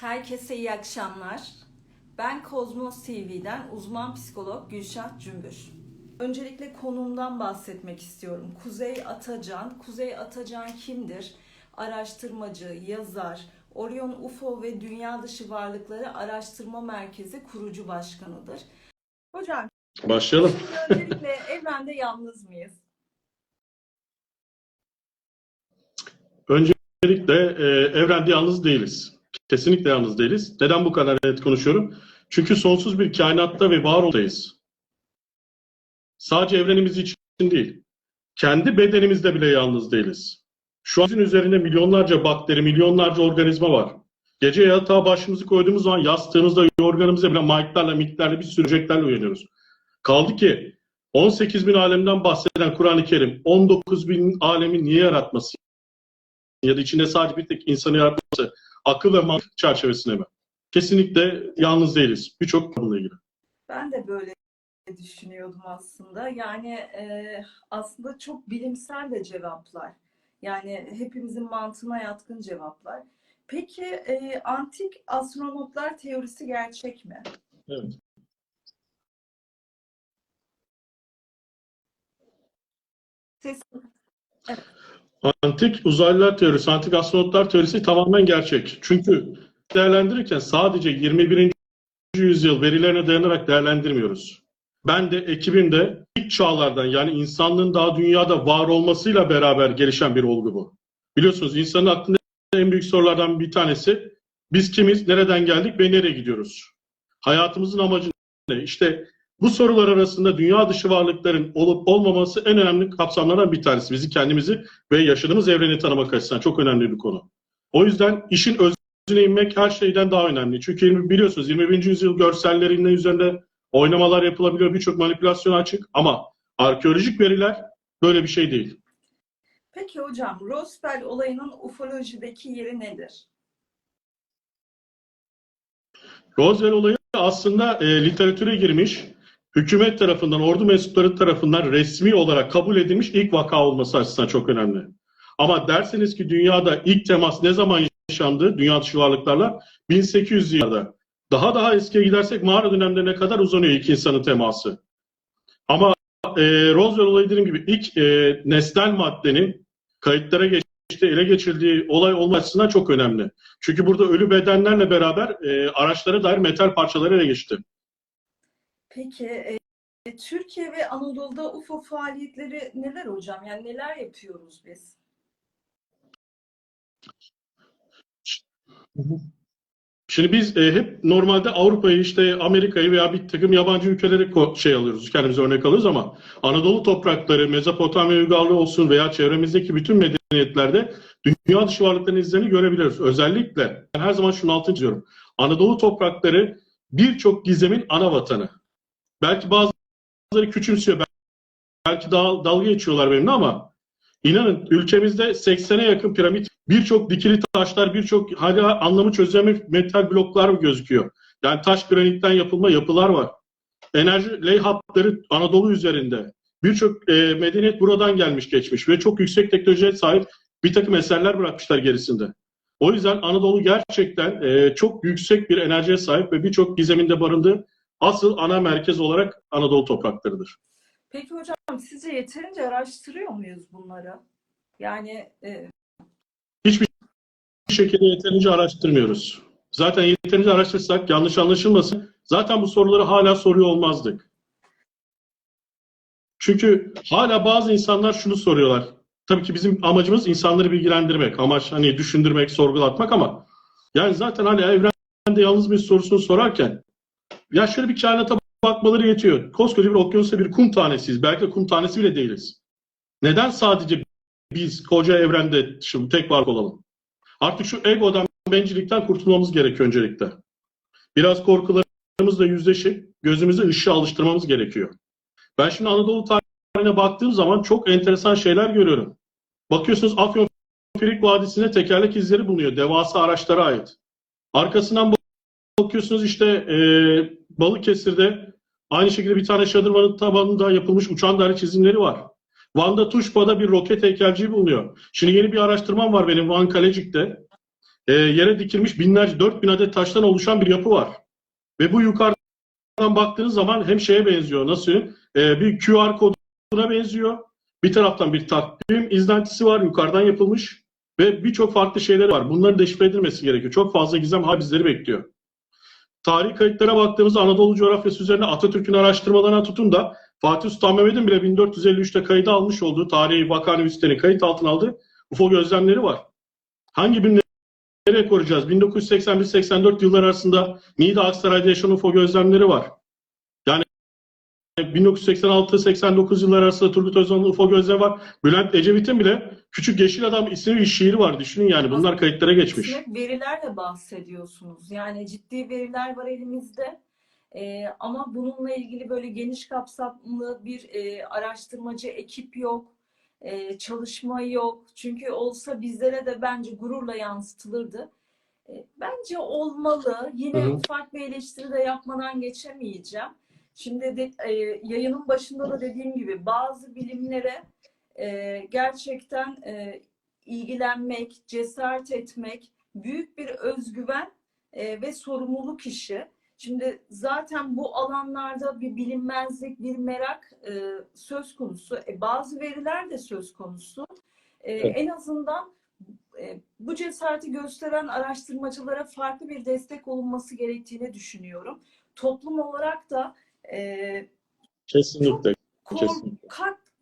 Herkese iyi akşamlar. Ben Kozmos TV'den uzman psikolog Gülşah Cümbür. Öncelikle konumdan bahsetmek istiyorum. Kuzey Atacan. Kuzey Atacan kimdir? Araştırmacı, yazar, Orion UFO ve Dünya Dışı Varlıkları Araştırma Merkezi kurucu başkanıdır. Hocam, Başlayalım. öncelikle evrende yalnız mıyız? Öncelikle e, evrende yalnız değiliz. Kesinlikle yalnız değiliz. Neden bu kadar net konuşuyorum? Çünkü sonsuz bir kainatta ve var oldayız. Sadece evrenimiz için değil. Kendi bedenimizde bile yalnız değiliz. Şu an üzerinde milyonlarca bakteri, milyonlarca organizma var. Gece yatağa başımızı koyduğumuz zaman yastığımızda, yorganımızda bile mike'larla, miklerle bir sürüceklerle uyanıyoruz. Kaldı ki 18 bin alemden bahseden Kur'an-ı Kerim 19 bin alemi niye yaratması ya da içinde sadece bir tek insanı yaratması akıl ve mantık çerçevesine mi? Kesinlikle yalnız değiliz. Birçok konuyla ilgili. Ben de böyle düşünüyordum aslında. Yani e, aslında çok bilimsel de cevaplar. Yani hepimizin mantığına yatkın cevaplar. Peki e, antik astronotlar teorisi gerçek mi? Evet. Siz Antik uzaylılar teorisi, antik astronotlar teorisi tamamen gerçek. Çünkü değerlendirirken sadece 21. yüzyıl verilerine dayanarak değerlendirmiyoruz. Ben de ekibim de ilk çağlardan yani insanlığın daha dünyada var olmasıyla beraber gelişen bir olgu bu. Biliyorsunuz insanın aklında en büyük sorulardan bir tanesi biz kimiz, nereden geldik ve nereye gidiyoruz? Hayatımızın amacı ne? İşte bu sorular arasında dünya dışı varlıkların olup olmaması en önemli kapsamlardan bir tanesi. Bizi kendimizi ve yaşadığımız evreni tanımak açısından çok önemli bir konu. O yüzden işin özüne inmek her şeyden daha önemli. Çünkü 20 biliyorsunuz 21. yüzyıl görsellerinin üzerinde oynamalar yapılabiliyor, birçok manipülasyon açık ama arkeolojik veriler böyle bir şey değil. Peki hocam Roswell olayının ufolojideki yeri nedir? Roswell olayı aslında e, literatüre girmiş, hükümet tarafından, ordu mensupları tarafından resmi olarak kabul edilmiş ilk vaka olması açısından çok önemli. Ama derseniz ki dünyada ilk temas ne zaman yaşandı dünya dışı varlıklarla? 1800 yıllarda. Daha daha eskiye gidersek mağara dönemlerine kadar uzanıyor ilk insanın teması. Ama e, Roswell olayı dediğim gibi ilk e, nesnel maddenin kayıtlara geçtiği, ele geçirdiği olay olma açısından çok önemli. Çünkü burada ölü bedenlerle beraber e, araçlara dair metal parçaları ele geçti. Peki e, Türkiye ve Anadolu'da UFO faaliyetleri neler hocam? Yani neler yapıyoruz biz? Şimdi biz e, hep normalde Avrupa'yı işte Amerika'yı veya bir takım yabancı ülkeleri ko- şey alıyoruz, kendimize örnek alıyoruz ama Anadolu toprakları, Mezopotamya uygarlığı olsun veya çevremizdeki bütün medeniyetlerde dünya dışı varlıkların izlerini görebiliyoruz. Özellikle ben her zaman şunu altını çiziyorum. Anadolu toprakları birçok gizemin ana vatanı. Belki bazıları küçümsüyor, belki dal- dalga geçiyorlar benimle ama inanın ülkemizde 80'e yakın piramit birçok dikili taşlar, birçok hala anlamı çözülememiş metal bloklar gözüküyor. Yani taş granitten yapılma yapılar var. Enerji ley hatları Anadolu üzerinde. Birçok e, medeniyet buradan gelmiş geçmiş ve çok yüksek teknolojiye sahip bir takım eserler bırakmışlar gerisinde. O yüzden Anadolu gerçekten e, çok yüksek bir enerjiye sahip ve birçok gizeminde barındığı asıl ana merkez olarak Anadolu topraklarıdır. Peki hocam sizce yeterince araştırıyor muyuz bunları? Yani e, Hiçbir şekilde yeterince araştırmıyoruz. Zaten yeterince araştırsak yanlış anlaşılmasın. Zaten bu soruları hala soruyor olmazdık. Çünkü hala bazı insanlar şunu soruyorlar. Tabii ki bizim amacımız insanları bilgilendirmek. Amaç hani düşündürmek, sorgulatmak ama yani zaten hani evrende yalnız bir sorusunu sorarken ya şöyle bir kainata bakmaları yetiyor. Koskoca bir okyanusta bir kum tanesiyiz. Belki de kum tanesi bile değiliz. Neden sadece biz koca evrende şimdi tek var olalım? Artık şu egodan, bencillikten kurtulmamız gerekiyor öncelikle. Biraz korkularımızla yüzleşip gözümüzü ışığa alıştırmamız gerekiyor. Ben şimdi Anadolu tarihine baktığım zaman çok enteresan şeyler görüyorum. Bakıyorsunuz Afyon Firik Vadisi'nde tekerlek izleri bulunuyor. Devasa araçlara ait. Arkasından bakıyorsunuz işte e, Balıkesir'de aynı şekilde bir tane şadırvanın tabanında yapılmış uçan daire çizimleri var. Van'da Tuşba'da bir roket heykelciği bulunuyor. Şimdi yeni bir araştırmam var benim Van Kalecik'te. e, yere dikilmiş binlerce, 4000 adet taştan oluşan bir yapı var. Ve bu yukarıdan baktığınız zaman hem şeye benziyor, nasıl e, bir QR koduna benziyor. Bir taraftan bir takvim izlentisi var, yukarıdan yapılmış. Ve birçok farklı şeyler var. Bunların deşifre edilmesi gerekiyor. Çok fazla gizem hala bizleri bekliyor. Tarih kayıtlara baktığımızda Anadolu coğrafyası üzerine Atatürk'ün araştırmalarına tutun da Fatih Sultan Mehmet'in bile 1453'te kayıda almış olduğu tarihi vaka üstlerini kayıt altına aldığı UFO gözlemleri var. Hangi birini nereye koruyacağız? 1981-84 yıllar arasında Niğde Aksaray'da yaşanan UFO gözlemleri var. Yani 1986-89 yıllar arasında Turgut Özal'ın UFO gözlemi var. Bülent Ecevit'in bile Küçük Yeşil Adam isimli bir şiiri var. Düşünün yani bunlar kayıtlara geçmiş. Verilerle bahsediyorsunuz. Yani ciddi veriler var elimizde. Ee, ama bununla ilgili böyle geniş kapsamlı bir e, araştırmacı ekip yok. e, çalışma yok. Çünkü olsa bizlere de bence gururla yansıtılırdı. E, bence olmalı. Yine Hı hı. ufak bir eleştiri de yapmadan geçemeyeceğim. Şimdi de, e, yayının başında da dediğim gibi bazı bilimlere e, gerçekten e, ilgilenmek, cesaret etmek, büyük bir özgüven e, ve sorumluluk işi. Şimdi zaten bu alanlarda bir bilinmezlik, bir merak e, söz konusu. E, bazı veriler de söz konusu. E, Evet. En azından e, bu cesareti gösteren araştırmacılara farklı bir destek olunması gerektiğini düşünüyorum. Toplum olarak da e, Kesinlikle. Kesinlikle.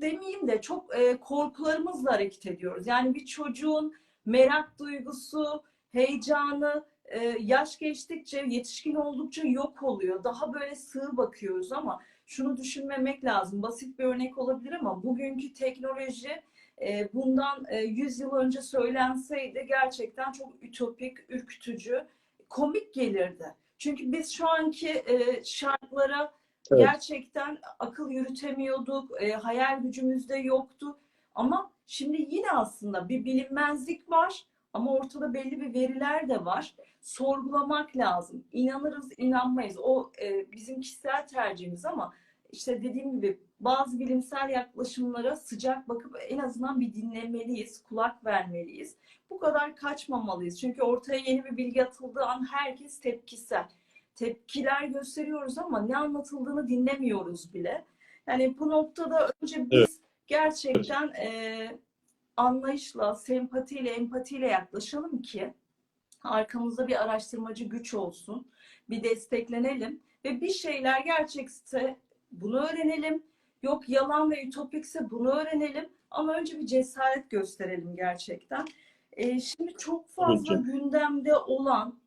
Demeyeyim de çok e, korkularımızla hareket ediyoruz. Yani bir çocuğun merak duygusu, heyecanı e, yaş geçtikçe, yetişkin oldukça yok oluyor. Daha böyle sığ bakıyoruz ama şunu düşünmemek lazım. Basit bir örnek olabilir ama bugünkü teknoloji e, bundan e, 100 yıl önce söylenseydi gerçekten çok ütopik, ürkütücü, komik gelirdi. Çünkü biz şu anki e, şartlara Evet. gerçekten akıl yürütemiyorduk, e, hayal gücümüzde yoktu. Ama şimdi yine aslında bir bilinmezlik var ama ortada belli bir veriler de var. Sorgulamak lazım. İnanırız, inanmayız. O e, bizim kişisel tercihimiz ama işte dediğim gibi bazı bilimsel yaklaşımlara sıcak bakıp en azından bir dinlemeliyiz, kulak vermeliyiz. Bu kadar kaçmamalıyız. Çünkü ortaya yeni bir bilgi atıldığı an herkes tepkisel tepkiler gösteriyoruz ama ne anlatıldığını dinlemiyoruz bile. Yani bu noktada önce biz Evet. gerçekten e, anlayışla, sempatiyle, empatiyle yaklaşalım ki arkamızda bir araştırmacı güç olsun, bir desteklenelim ve bir şeyler gerçekse bunu öğrenelim. Yok yalan ve ütopikse bunu öğrenelim ama önce bir cesaret gösterelim gerçekten. E, şimdi çok fazla gündemde olan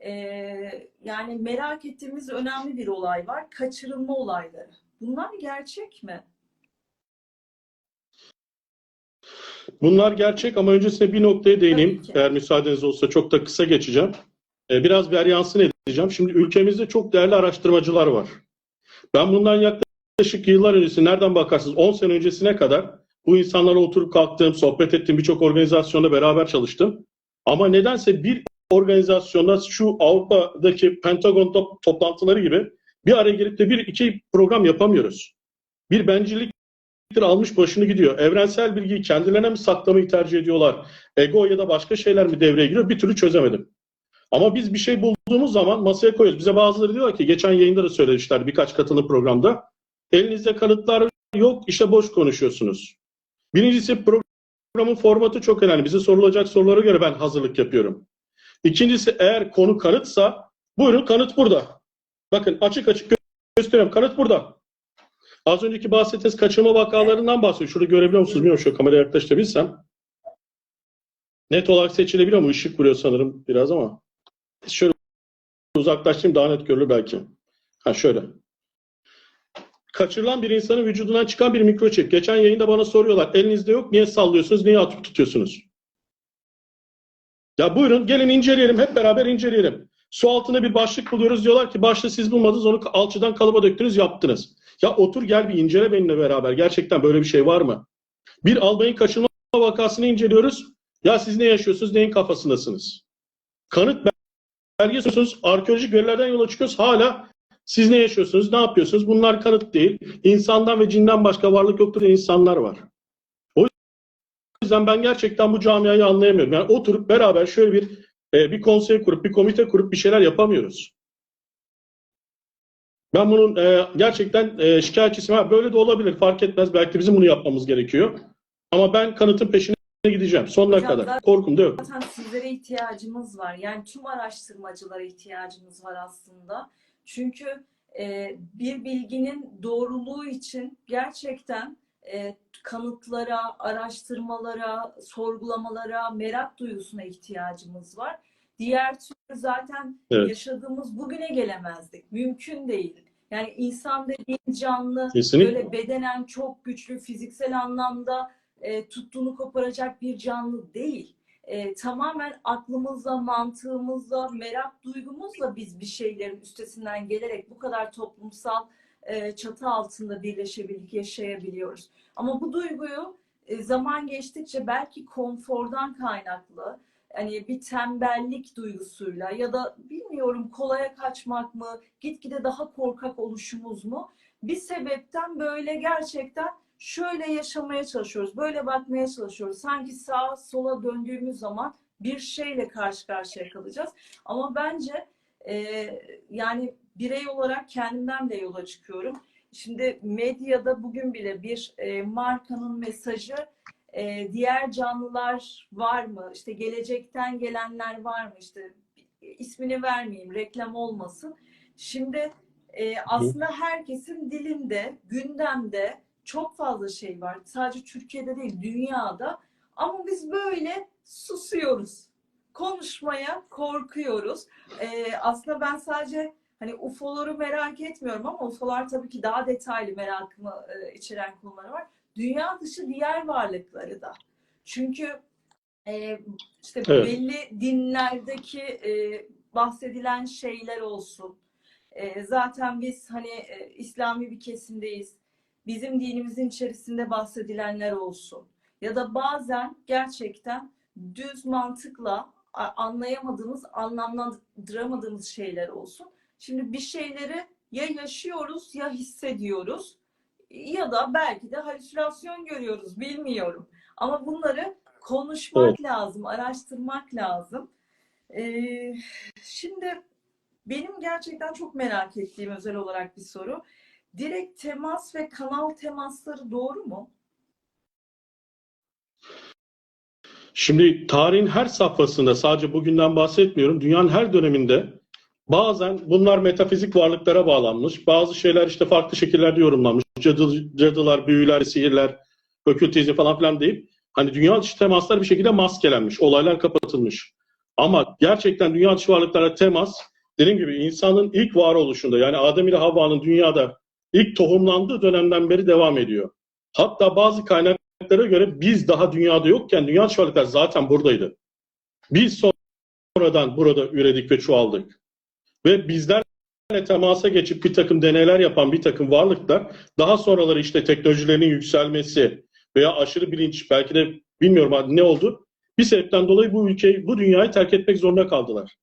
ee, yani merak ettiğimiz önemli bir olay var. Kaçırılma olayları. Bunlar gerçek mi? Bunlar gerçek ama öncesinde bir noktaya değineyim. Eğer müsaadeniz olsa çok da kısa geçeceğim. Ee, Biraz varyansın edeceğim. Şimdi ülkemizde çok değerli araştırmacılar var. Ben bundan yaklaşık yıllar öncesi nereden bakarsınız 10 sene öncesine kadar bu insanlarla oturup kalktım, sohbet ettim, birçok organizasyonda beraber çalıştım. Ama nedense bir organizasyonda şu Avrupa'daki Pentagon top- toplantıları gibi bir araya girip de bir iki program yapamıyoruz. Bir bencillik almış başını gidiyor. Evrensel bilgiyi kendilerine mi saklamayı tercih ediyorlar? Ego ya da başka şeyler mi devreye giriyor? Bir türlü çözemedim. Ama biz bir şey bulduğumuz zaman masaya koyuyoruz. Bize bazıları diyorlar ki geçen yayında da söylemişler birkaç katılım programda. Elinizde kanıtlar yok işte boş konuşuyorsunuz. Birincisi programın formatı çok önemli. Bize sorulacak sorulara göre ben hazırlık yapıyorum. İkincisi eğer konu kanıtsa buyurun kanıt burada. Bakın açık açık gö- gösteriyorum. Kanıt burada. Az önceki bahsettiğiniz kaçırma vakalarından bahsediyor. Şurada görebiliyor musunuz? Bilmiyorum şu kameraya yaklaştırabilsem. Net olarak seçilebiliyor mu? Işık vuruyor sanırım biraz ama. Şöyle uzaklaştırayım daha net görülür belki. Ha şöyle. Kaçırılan bir insanın vücudundan çıkan bir mikroçip. Geçen yayında bana soruyorlar. Elinizde yok. Niye sallıyorsunuz? Niye atıp tutuyorsunuz? Ya buyurun gelin inceleyelim. Hep beraber inceleyelim. Su altına bir başlık buluyoruz. Diyorlar ki başta siz bulmadınız. Onu alçıdan kalıba döktünüz yaptınız. Ya otur gel bir incele benimle beraber. Gerçekten böyle bir şey var mı? Bir albayın kaçırma vakasını inceliyoruz. Ya siz ne yaşıyorsunuz? Neyin kafasındasınız? Kanıt belge sunuyorsunuz. Arkeolojik verilerden yola çıkıyoruz. Hala siz ne yaşıyorsunuz? Ne yapıyorsunuz? Bunlar kanıt değil. İnsandan ve cinden başka varlık yoktur insanlar var. O yüzden ben gerçekten bu camiayı anlayamıyorum. Yani oturup beraber şöyle bir e, bir konsey kurup bir komite kurup bir şeyler yapamıyoruz. Ben bunun e, gerçekten e, şikayetçisiyim. Ha, böyle de olabilir fark etmez. Belki de bizim bunu yapmamız gerekiyor. Ama ben kanıtın peşine gideceğim sonuna Hocam, kadar. Korkum da yok. Zaten sizlere ihtiyacımız var. Yani tüm araştırmacılara ihtiyacımız var aslında. Çünkü e, bir bilginin doğruluğu için gerçekten e, kanıtlara, araştırmalara, sorgulamalara, merak duygusuna ihtiyacımız var. Diğer türlü zaten Evet. yaşadığımız bugüne gelemezdik. Mümkün değil. Yani insan dediğin canlı Kesinlikle. böyle bedenen çok güçlü, fiziksel anlamda e, tuttuğunu koparacak bir canlı değil. E, tamamen aklımızla, mantığımızla, merak duygumuzla biz bir şeylerin üstesinden gelerek bu kadar toplumsal e, çatı altında birleşebildik, yaşayabiliyoruz. Ama bu duyguyu e, zaman geçtikçe belki konfordan kaynaklı, hani bir tembellik duygusuyla ya da bilmiyorum kolaya kaçmak mı, gitgide daha korkak oluşumuz mu? Bir sebepten böyle gerçekten şöyle yaşamaya çalışıyoruz, böyle bakmaya çalışıyoruz. Sanki sağa sola döndüğümüz zaman bir şeyle karşı karşıya kalacağız. Ama bence e, yani birey olarak kendimden de yola çıkıyorum. Şimdi medyada bugün bile bir e, markanın mesajı e, diğer canlılar var mı? İşte gelecekten gelenler var mı? İşte ismini vermeyeyim, reklam olmasın. Şimdi e, aslında herkesin dilinde, gündemde çok fazla şey var. Sadece Türkiye'de değil, dünyada. Ama biz böyle susuyoruz. Konuşmaya korkuyoruz. E, aslında ben sadece hani UFO'ları merak etmiyorum ama UFO'lar tabii ki daha detaylı merakımı e, içeren konuları var. Dünya dışı diğer varlıkları da. Çünkü e, işte Evet. belli dinlerdeki e, bahsedilen şeyler olsun. E, zaten biz hani e, İslami bir kesimdeyiz. Bizim dinimizin içerisinde bahsedilenler olsun. Ya da bazen gerçekten düz mantıkla anlayamadığımız, anlamlandıramadığımız şeyler olsun. Şimdi bir şeyleri ya yaşıyoruz ya hissediyoruz ya da belki de halüsinasyon görüyoruz bilmiyorum. Ama bunları konuşmak Evet. lazım, araştırmak lazım. Ee, şimdi benim gerçekten çok merak ettiğim özel olarak bir soru. Direkt temas ve kanal temasları doğru mu? Şimdi tarihin her safhasında sadece bugünden bahsetmiyorum. Dünyanın her döneminde bazen bunlar metafizik varlıklara bağlanmış. Bazı şeyler işte farklı şekillerde yorumlanmış. Cadı, cadılar, büyüler, sihirler, okültizm falan filan deyip hani dünya dışı temaslar bir şekilde maskelenmiş. Olaylar kapatılmış. Ama gerçekten dünya dışı varlıklara temas dediğim gibi insanın ilk varoluşunda yani Adem ile Havva'nın dünyada ilk tohumlandığı dönemden beri devam ediyor. Hatta bazı kaynaklara göre biz daha dünyada yokken dünya dışı varlıklar zaten buradaydı. Biz sonradan burada üredik ve çoğaldık. Ve bizlerle temasa geçip bir takım deneyler yapan bir takım varlıklar daha sonraları işte teknolojilerinin yükselmesi veya aşırı bilinç belki de bilmiyorum ne oldu. Bir sebepten dolayı bu ülkeyi, bu dünyayı terk etmek zorunda kaldılar.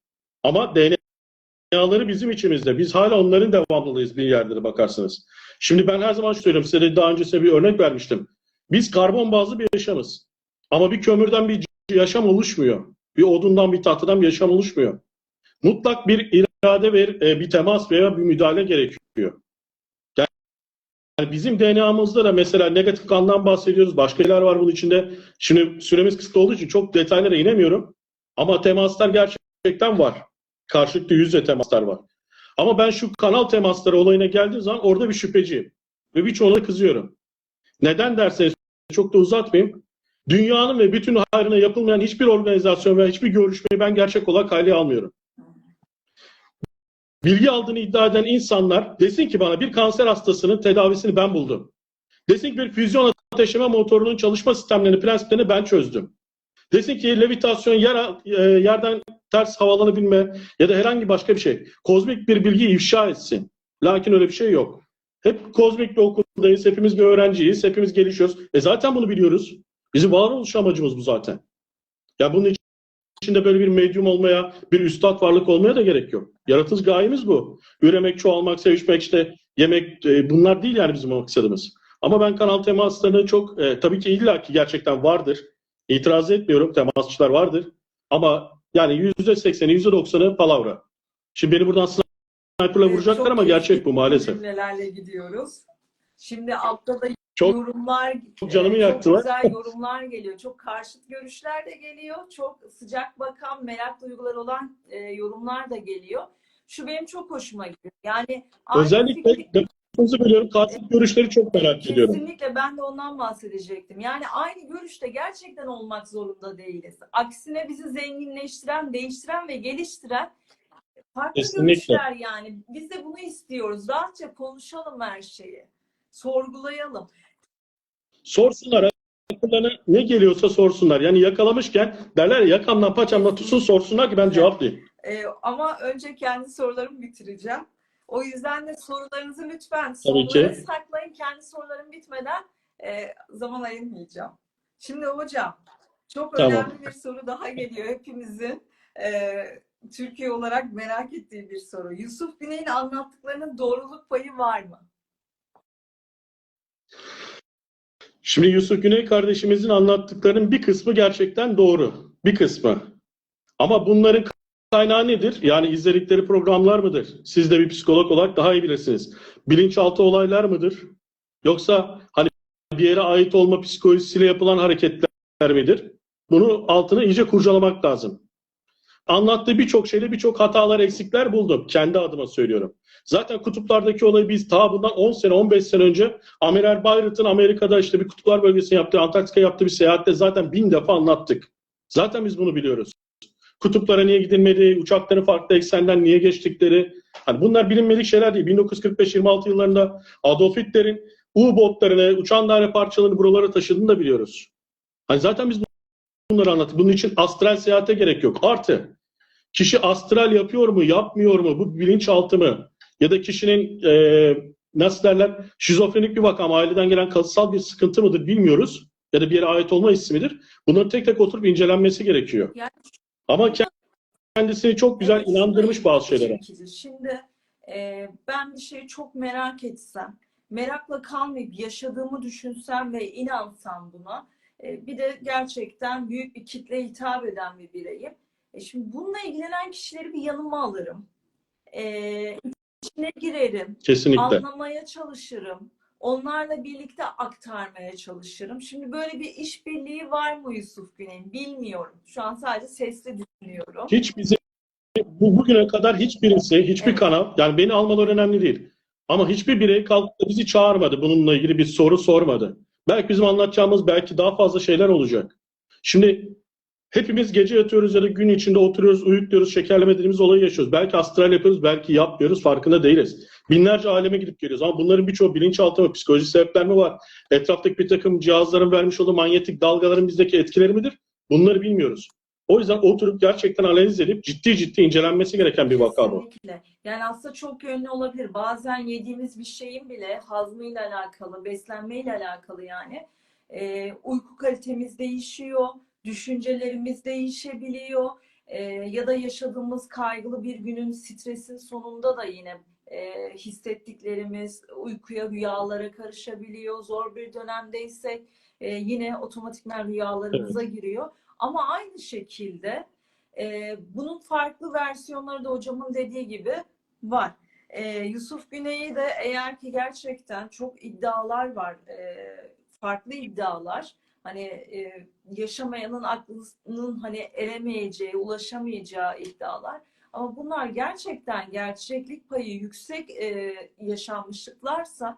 Ama DNA'ları bizim içimizde. Biz hala onların devamlılığıyız bir yerde de bakarsınız. Şimdi ben her zaman söylüyorum. Size de daha önce size bir örnek vermiştim. Biz karbon bazlı bir yaşamız. Ama bir kömürden bir yaşam oluşmuyor. Bir odundan bir tahtadan bir yaşam oluşmuyor. Mutlak bir irade ve e, bir temas veya bir müdahale gerekiyor. Yani bizim DNA'mızda da mesela negatif kandan bahsediyoruz. Başka şeyler var bunun içinde. Şimdi süremiz kısıtlı olduğu için çok detaylara inemiyorum. Ama temaslar gerçekten var. Karşılıklı yüzle temaslar var. Ama ben şu kanal temasları olayına geldiğim zaman orada bir şüpheciyim. Ve birçoğuna kızıyorum. Neden derseniz çok da uzatmayayım. Dünyanın ve bütün hayrına yapılmayan hiçbir organizasyon veya hiçbir görüşmeyi ben gerçek olarak kayda almıyorum. Bilgi aldığını iddia eden insanlar desin ki bana bir kanser hastasının tedavisini ben buldum. Desin ki bir füzyon ateşleme motorunun çalışma sistemlerini, prensiplerini ben çözdüm. Desin ki levitasyon, yer, yerden ters havalanabilme ya da herhangi başka bir şey. Kozmik bir bilgi ifşa etsin. Lakin öyle bir şey yok. Hep kozmik bir okuldayız, hepimiz bir öğrenciyiz, hepimiz gelişiyoruz. E zaten bunu biliyoruz. Bizim varoluş amacımız bu zaten. Ya bunun içinde böyle bir medyum olmaya, bir üstad varlık olmaya da gerek yok. Yaratılış gayemiz bu. Üremek, çoğalmak, sevişmek, işte yemek e, bunlar değil yani bizim maksadımız. Ama ben kanal temaslarını çok e, tabii ki illaki gerçekten vardır. İtiraz etmiyorum. Temasçılar vardır. Ama Yani %80'i, %90'ı palavra. Şimdi beni buradan sniper'la Evet, vuracaklar çok ama gerçek bu maalesef. Cümlelerle gidiyoruz. Şimdi altta da Çok yorumlar, çok canımı yaktılar. Çok güzel yorumlar geliyor. Çok karşıt görüşler de geliyor. Çok sıcak bakan, merak duyguları olan e, yorumlar da geliyor. Şu benim çok hoşuma gidiyor. Yani özellikle lafınızı bölüyorum. Katil görüşleri çok merak ediyorum. Kesinlikle ben de ondan bahsedecektim. Yani aynı görüşte gerçekten olmak zorunda değiliz. Aksine bizi zenginleştiren, değiştiren ve geliştiren farklı Kesinlikle. görüşler yani. Biz de bunu istiyoruz. Rahatça konuşalım her şeyi. Sorgulayalım. Sorsunlar. Akıllarına ne geliyorsa sorsunlar. Yani yakalamışken derler ya yakamdan paçamdan tutsun sorsunlar ki ben cevaplayayım. Ee, ama önce kendi sorularımı bitireceğim. O yüzden de sorularınızı lütfen soruları saklayın. Kendi sorularım bitmeden e, zaman ayırmayacağım. Şimdi hocam çok Tamam. önemli bir soru daha geliyor hepimizin. e, Türkiye olarak merak ettiği bir soru. Yusuf Güney'in anlattıklarının doğruluk payı var mı? Şimdi Yusuf Güney kardeşimizin anlattıklarının bir kısmı gerçekten doğru. Bir kısmı. Ama bunların kaynağı nedir? Yani izledikleri programlar mıdır? Siz de bir psikolog olarak daha iyi bilirsiniz. Bilinçaltı olaylar mıdır? Yoksa hani bir yere ait olma psikolojisiyle yapılan hareketler midir? Bunu altını iyice kurcalamak lazım. Anlattığı birçok şeyde birçok hatalar, eksikler buldum. Kendi adıma söylüyorum. Zaten kutuplardaki olayı biz ta bundan 10 sene, 15 sene önce Amiral Bayrat'ın Amerika'da işte bir kutuplar bölgesine yaptığı, Antarktika yaptığı bir seyahatte zaten bin defa anlattık. Zaten biz bunu biliyoruz. Kutuplara niye gidilmedi, uçakların farklı eksenden niye geçtikleri. Hani bunlar bilinmedik şeyler değil. 1945-26 yıllarında Adolf Hitler'in U-botlarını, uçan daire parçalarını buralara taşıdığını da biliyoruz. Hani zaten biz bunları anlattık. Bunun için astral seyahate gerek yok. Artı kişi astral yapıyor mu, yapmıyor mu? Bu bilinçaltı mı? Ya da kişinin e, nasıl derler şizofrenik bir vaka mı, aileden gelen kalıtsal bir sıkıntı mıdır bilmiyoruz. Ya da bir yere ait olma hissi midir? Bunların tek tek oturup incelenmesi gerekiyor. Yani Ama kendisini çok güzel Evet, inandırmış bazı şeylere. Şimdi e, ben bir şeyi çok merak etsem, merakla kalmayıp yaşadığımı düşünsem ve inansam buna, bir de gerçekten büyük bir kitle hitap eden bir bireyim. E, şimdi bununla ilgilenen kişileri bir yanıma alırım. E, içine girerim. Kesinlikle. anlamaya çalışırım. Onlarla birlikte aktarmaya çalışırım. Şimdi böyle bir işbirliği var mı Yusuf Güney'in? Bilmiyorum. Şu an sadece sesli düşünüyorum. Hiç bizi bu bugüne kadar hiçbirisi, hiçbir Evet. kanal, yani beni almaları önemli değil. Ama hiçbir birey kalkıp bizi çağırmadı. Bununla ilgili bir soru sormadı. Belki bizim anlatacağımız belki daha fazla şeyler olacak. Şimdi hepimiz gece yatıyoruz ya da gün içinde oturuyoruz, uyukluyoruz, şekerleme dediğimiz olayı yaşıyoruz. Belki astral yapıyoruz, belki yapmıyoruz, farkında değiliz. Binlerce aleme gidip geliyoruz ama bunların birçoğu bilinçaltı mı, psikolojik sebepler mi var? Etraftaki bir takım cihazların vermiş olduğu manyetik dalgaların bizdeki etkileri midir? Bunları bilmiyoruz. O yüzden oturup gerçekten analiz edip ciddi ciddi incelenmesi gereken bir vaka bu. Kesinlikle. Yani aslında çok yönlü olabilir. Bazen yediğimiz bir şeyin bile hazmıyla alakalı, beslenmeyle alakalı yani. Ee, uyku kalitemiz değişiyor, düşüncelerimiz değişebiliyor. Ee, ya da yaşadığımız kaygılı bir günün stresin sonunda da yine e, hissettiklerimiz uykuya, rüyalara karışabiliyor. Zor bir dönemdeysek e, yine otomatikman rüyalarımıza giriyor. Ama aynı şekilde e, bunun farklı versiyonları da hocamın dediği gibi var. E, Yusuf Güney'i de eğer ki gerçekten çok iddialar var, e, farklı iddialar. Hani e, yaşamayanın aklının hani eremeyeceği, ulaşamayacağı iddialar. Ama bunlar gerçekten gerçeklik payı yüksek e, yaşanmışlıklarsa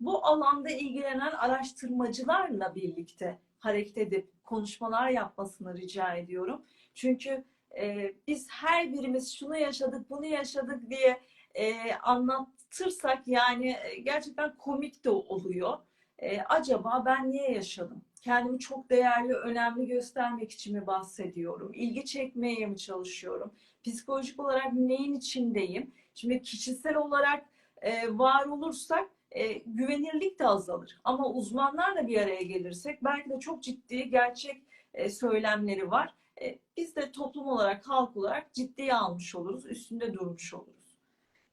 bu alanda ilgilenen araştırmacılarla birlikte hareket edip konuşmalar yapmasını rica ediyorum. Çünkü e, biz her birimiz şunu yaşadık, bunu yaşadık diye e, anlatırsak yani e, gerçekten komik de oluyor. E, acaba ben niye yaşadım? Kendimi çok değerli, önemli göstermek için mi bahsediyorum? İlgi çekmeye mi çalışıyorum? Psikolojik olarak neyin içindeyim? Şimdi kişisel olarak e, var olursak e, güvenirlik de azalır. Ama uzmanlarla bir araya gelirsek belki de çok ciddi gerçek e, söylemleri var. E, biz de toplum olarak, halk olarak ciddiye almış oluruz, üstünde durmuş oluruz.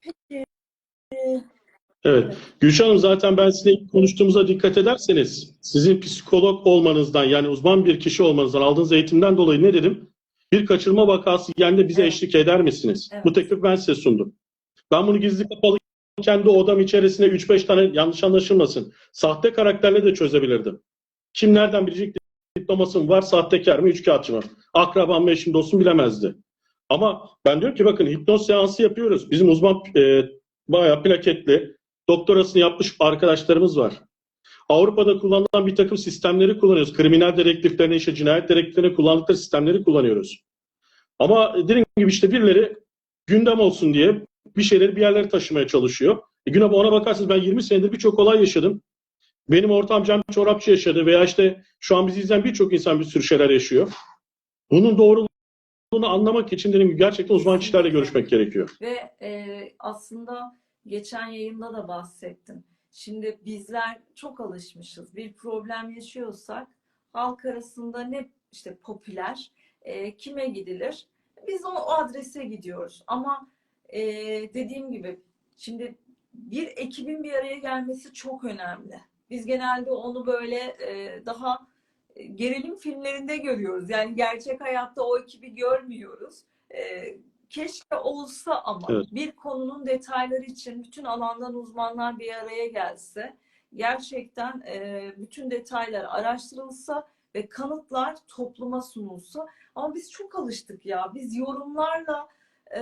Peki. Evet. Gülşah Hanım zaten ben sizinle ilk konuştuğumuza dikkat ederseniz sizin psikolog olmanızdan yani uzman bir kişi olmanızdan aldığınız eğitimden dolayı ne dedim? bir kaçırma vakası geldiğinde bize Evet. eşlik eder misiniz? Evet. Bu teklifi ben size sundum. Ben bunu gizli kapalı kendi odam içerisine 3-5 tane yanlış anlaşılmasın. Sahte karakterle de çözebilirdim. Kim nereden bilecek diploması mı var, sahtekar mı, üçkağıtçı mı? Akrabam mı, eşim, dostum bilemezdi. Ama ben diyorum ki bakın hipnoz seansı yapıyoruz. Bizim uzman e, bayağı plaketli, doktorasını yapmış arkadaşlarımız var. Avrupa'da kullanılan bir takım sistemleri kullanıyoruz. Kriminal dedektiflerine, işte cinayet dedektiflerine kullandıkları sistemleri kullanıyoruz. Ama dediğim gibi işte birileri gündem olsun diye bir şeyleri bir yerlere taşımaya çalışıyor. E güne ona bakarsanız ben 20 senedir birçok olay yaşadım. Benim ortam Can Çorapçı yaşadı veya işte şu an bizi izleyen birçok insan bir sürü şeyler yaşıyor. Bunun doğruluğunu anlamak için dediğim gibi gerçekten uzman kişilerle görüşmek gerekiyor. Ve e, aslında geçen yayında da bahsettim. Şimdi bizler çok alışmışız. Bir problem yaşıyorsak halk arasında ne işte popüler, e, kime gidilir? Biz o, o adrese gidiyoruz. Ama e, dediğim gibi şimdi bir ekibin bir araya gelmesi çok önemli. Biz genelde onu böyle e, daha gerilim filmlerinde görüyoruz. Yani gerçek hayatta o ekibi görmüyoruz. E, keşke olsa ama Evet. bir konunun detayları için bütün alandan uzmanlar bir araya gelse, gerçekten e, bütün detaylar araştırılsa ve kanıtlar topluma sunulsa. Ama biz çok alıştık ya. Biz yorumlarla e,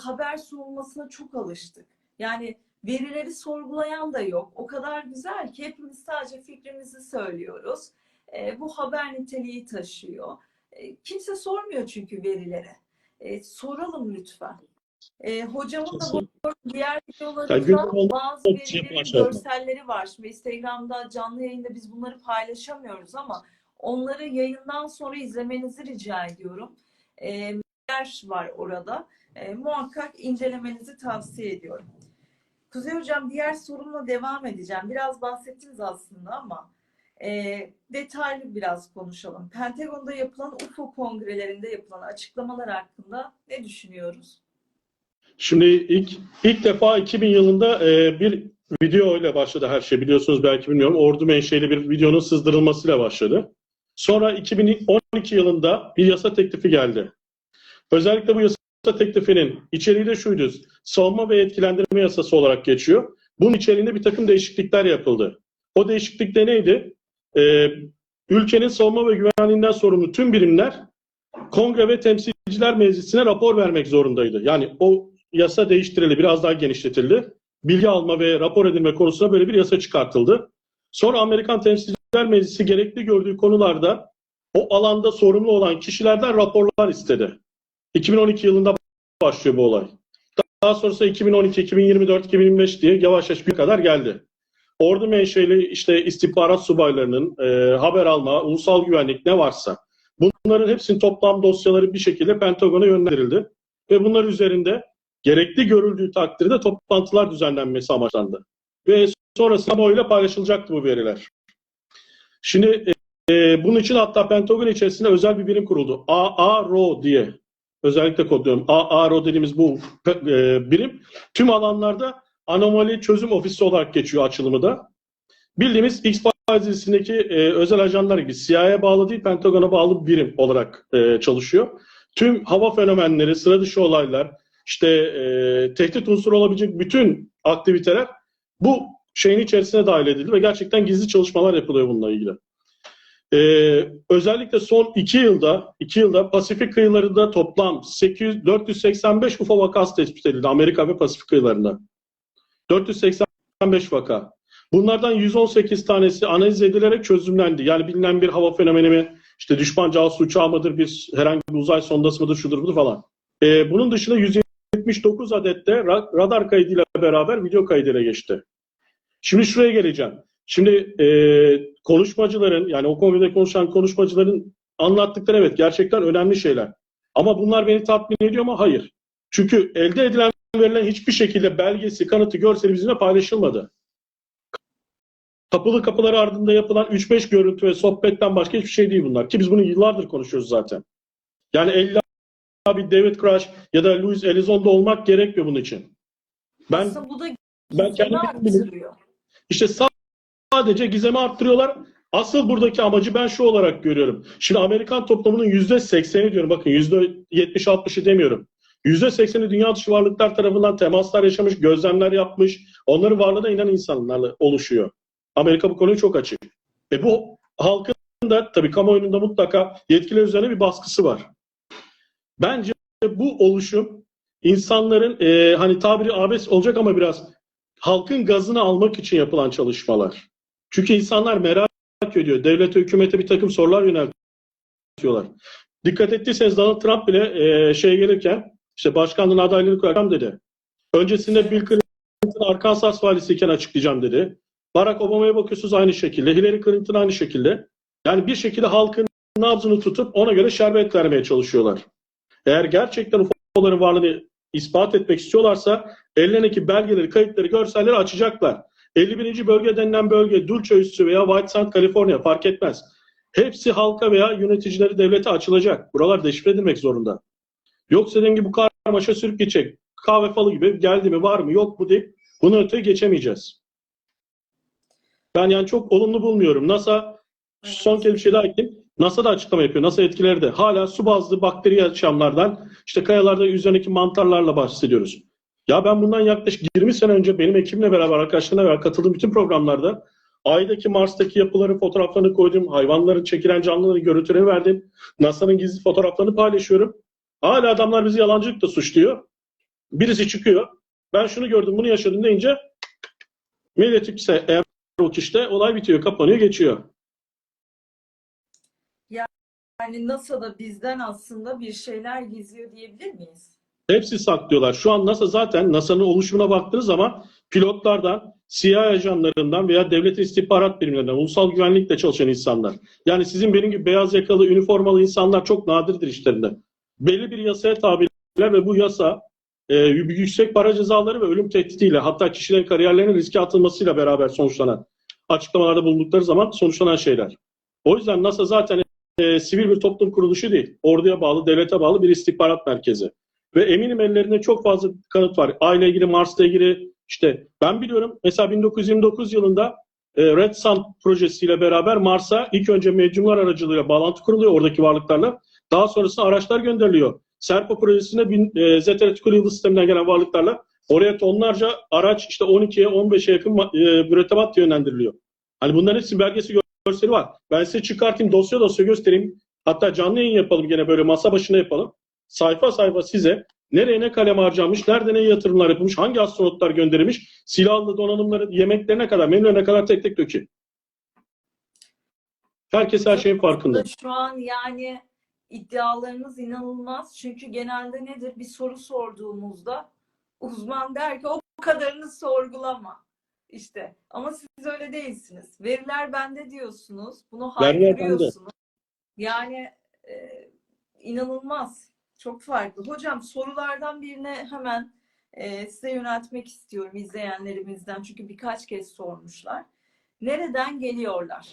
haber sunulmasına çok alıştık. Yani verileri sorgulayan da yok. O kadar güzel ki hepimiz sadece fikrimizi söylüyoruz. E, bu haber niteliği taşıyor. E, kimse sormuyor çünkü verileri. E, soralım lütfen. E, hocamın da diğer videolarında bazı verilerin başlayalım. görselleri var. Şimdi Instagram'da canlı yayında biz bunları paylaşamıyoruz ama onları yayından sonra izlemenizi rica ediyorum. E, var orada. E, muhakkak incelemenizi tavsiye ediyorum. Kuzey Hocam diğer sorumla devam edeceğim. Biraz bahsettiniz aslında ama e, detaylı biraz konuşalım. Pentagon'da yapılan UFO kongrelerinde yapılan açıklamalar hakkında ne düşünüyoruz? Şimdi ilk ilk defa 2000 yılında e, bir video ile başladı her şey. Biliyorsunuz belki bilmiyorum. Ordu menşeli bir videonun sızdırılmasıyla başladı. Sonra 2012 yılında bir yasa teklifi geldi. Özellikle bu yasa teklifinin içeriği de şuydu. Savunma ve etkilendirme yasası olarak geçiyor. Bunun içeriğinde bir takım değişiklikler yapıldı. O değişiklik de neydi? Ee, ülkenin savunma ve güvenliğinden sorumlu tüm birimler Kongre ve Temsilciler Meclisi'ne rapor vermek zorundaydı. Yani o yasa değiştirildi, biraz daha genişletildi. Bilgi alma ve rapor edilme konusunda böyle bir yasa çıkartıldı. Sonra Amerikan Temsilciler Meclisi gerekli gördüğü konularda o alanda sorumlu olan kişilerden raporlar istedi. 2012 yılında başlıyor bu olay. Daha sonrasında 2012, 2024, 2025 diye yavaş yavaş bir kadar geldi. Ordu menşeli işte istihbarat subaylarının e, haber alma, ulusal güvenlik ne varsa bunların hepsinin toplam dosyaları bir şekilde Pentagon'a yönlendirildi. Ve bunlar üzerinde gerekli görüldüğü takdirde toplantılar düzenlenmesi amaçlandı. Ve sonrasında kamuoyuyla paylaşılacaktı bu veriler. Şimdi e, bunun için hatta Pentagon içerisinde özel bir birim kuruldu. AARO diye özellikle kodluyorum. AARO dediğimiz bu e, birim tüm alanlarda anomali çözüm ofisi olarak geçiyor açılımı da. Bildiğimiz X-Files dizisindeki e, özel ajanlar gibi CIA'ya bağlı değil Pentagon'a bağlı bir birim olarak e, çalışıyor. Tüm hava fenomenleri, sıra dışı olaylar, işte e, tehdit unsuru olabilecek bütün aktiviteler bu şeyin içerisine dahil edildi ve gerçekten gizli çalışmalar yapılıyor bununla ilgili. Ee, özellikle son iki yılda iki yılda Pasifik kıyılarında toplam 800, 485 UFO vakası tespit edildi Amerika ve Pasifik kıyılarında. 485 vaka. Bunlardan 118 tanesi analiz edilerek çözümlendi. Yani bilinen bir hava fenomeni mi, işte düşman casus uçağı mıdır, bir herhangi bir uzay sondası mıdır, şudur budur falan. Ee, bunun dışında 179 adette ra- radar kaydıyla beraber video kaydıyla geçti. Şimdi şuraya geleceğim. Şimdi e, konuşmacıların yani o konuda konuşan konuşmacıların anlattıkları evet gerçekten önemli şeyler. Ama bunlar beni tatmin ediyor mu? Hayır. Çünkü elde edilen verilen hiçbir şekilde belgesi, kanıtı, görseli bizimle paylaşılmadı. Kapılı kapılar ardında yapılan 3-5 görüntü ve sohbetten başka hiçbir şey değil bunlar. Ki biz bunu yıllardır konuşuyoruz zaten. Yani illa bir David Crash ya da Louis Elizondo olmak gerekmiyor bunun için. Ben Aslında bu da ben kendim işte sadece gizemi arttırıyorlar asıl buradaki amacı ben şu olarak görüyorum. Şimdi Amerikan toplumunun yüzde sekseni diyorum. Bakın yüzde yetmiş altmışı demiyorum. Yüzde sekseni dünya dışı varlıklar tarafından temaslar yaşamış, gözlemler yapmış. Onların varlığına inanan insanlarla oluşuyor. Amerika bu konuyu çok açık. E bu halkın da tabii kamuoyunun da mutlaka yetkili üzerine bir baskısı var. Bence bu oluşum insanların e, hani tabiri abes olacak ama biraz halkın gazını almak için yapılan çalışmalar. Çünkü insanlar merak ediyor. Devlete, hükümete bir takım sorular yöneltiyorlar. Dikkat ettiyseniz Donald Trump bile e, şeye gelirken işte başkanlığın adaylığını koyacağım dedi. Öncesinde Bill Clinton Arkansas valisiyken açıklayacağım dedi. Barack Obama'ya bakıyorsunuz aynı şekilde. Hillary Clinton aynı şekilde. Yani bir şekilde halkın nabzını tutup ona göre şerbet vermeye çalışıyorlar. Eğer gerçekten UFO'ların varlığını ispat etmek istiyorlarsa ellerindeki belgeleri, kayıtları, görselleri açacaklar. 51. bölge denilen bölge Dulce üssü veya White Sand, Kaliforniya fark etmez. Hepsi halka veya yöneticileri devlete açılacak. Buralar deşifre edilmek zorunda. Yoksa dediğim gibi bu karmaşa sürüp geçecek. Kahve falı gibi geldi mi var mı yok mu deyip bunu öteye geçemeyeceğiz. Ben yani çok olumlu bulmuyorum. NASA son kez bir şey daha ekleyeyim. NASA da açıklama yapıyor. NASA etkileri de. Hala su bazlı bakteri yaşamlardan işte kayalarda üzerindeki mantarlarla bahsediyoruz. Ya ben bundan yaklaşık 20 sene önce benim ekibimle beraber arkadaşlarımla beraber katıldığım bütün programlarda Ay'daki Mars'taki yapıların fotoğraflarını koydum. Hayvanların çekilen canlıların görüntülerini verdim. NASA'nın gizli fotoğraflarını paylaşıyorum. Hala adamlar bizi yalancılıkla suçluyor. Birisi çıkıyor. Ben şunu gördüm, bunu yaşadım deyince millet ise eğer o işte olay bitiyor, kapanıyor, geçiyor. Yani NASA da bizden aslında bir şeyler gizliyor diyebilir miyiz? Hepsi saklıyorlar. Şu an NASA zaten NASA'nın oluşumuna baktığınız zaman pilotlardan, CIA ajanlarından veya devletin istihbarat birimlerinden, ulusal güvenlikle çalışan insanlar. Yani sizin benim gibi beyaz yakalı, üniformalı insanlar çok nadirdir işlerinde. Belli bir yasaya tabiler ve bu yasa e, yüksek para cezaları ve ölüm tehdidiyle hatta kişilerin kariyerlerinin riske atılmasıyla beraber sonuçlanan açıklamalarda bulundukları zaman sonuçlanan şeyler. O yüzden NASA zaten e, sivil bir toplum kuruluşu değil. Orduya bağlı, devlete bağlı bir istihbarat merkezi. Ve eminim ellerinde çok fazla kanıt var. Aile ilgili, Mars'la ilgili işte ben biliyorum mesela 1929 yılında e, Red Sun projesiyle beraber Mars'a ilk önce medyumlar aracılığıyla bağlantı kuruluyor oradaki varlıklarla. Daha sonrasında araçlar gönderiliyor. Serpo projesinde bin, e, Zeta Reticuli yıldız sisteminden gelen varlıklarla oraya tonlarca araç işte 12'ye 15'e yakın e, mürettebat yönlendiriliyor. Hani bunların hepsi belgesi görseli var. Ben size çıkartayım dosya dosya göstereyim. Hatta canlı yayın yapalım gene böyle masa başına yapalım. Sayfa sayfa size nereye ne kalem harcanmış, nerede ne yatırımlar yapılmış, hangi astronotlar gönderilmiş, silahlı donanımları, yemeklerine kadar, menülerine kadar tek tek dökeyim. Herkes her şeyin farkında. Şu an yani iddialarınız inanılmaz. Çünkü genelde nedir? Bir soru sorduğumuzda uzman der ki o kadarını sorgulama. İşte ama siz öyle değilsiniz. Veriler bende diyorsunuz. Bunu haykırıyorsunuz. Yani e, inanılmaz. Çok farklı. Hocam sorulardan birine hemen e, size yöneltmek istiyorum izleyenlerimizden. Çünkü birkaç kez sormuşlar. Nereden geliyorlar?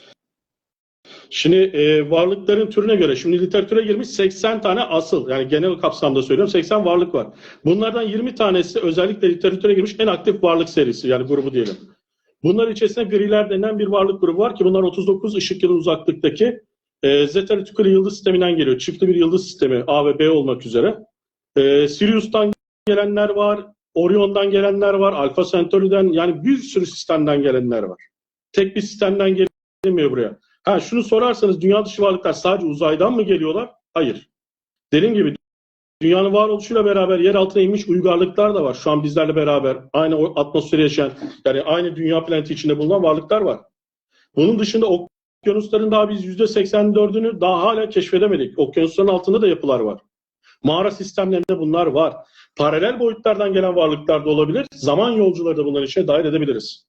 Şimdi e, varlıkların türüne göre, şimdi literatüre girmiş 80 tane asıl, yani genel kapsamda söylüyorum 80 varlık var. Bunlardan 20 tanesi özellikle literatüre girmiş en aktif varlık serisi, yani grubu diyelim. Bunlar içerisinde griler denen bir varlık grubu var ki bunlar 39 ışık yılı uzaklıktaki e, Zeta Reticuli yıldız sisteminden geliyor. Çiftli bir yıldız sistemi A ve B olmak üzere. E, Sirius'tan gelenler var, Orion'dan gelenler var, Alpha Centauri'den yani bir sürü sistemden gelenler var. Tek bir sistemden gelmiyor buraya. Ha şunu sorarsanız dünya dışı varlıklar sadece uzaydan mı geliyorlar? Hayır. Dediğim gibi dünyanın varoluşuyla beraber yer altına inmiş uygarlıklar da var. Şu an bizlerle beraber aynı atmosferi yaşayan yani aynı dünya planeti içinde bulunan varlıklar var. Bunun dışında okyanusların daha biz %84'ünü daha hala keşfedemedik. Okyanusların altında da yapılar var. Mağara sistemlerinde bunlar var. Paralel boyutlardan gelen varlıklar da olabilir. Zaman yolcuları da bunların içine dahil edebiliriz.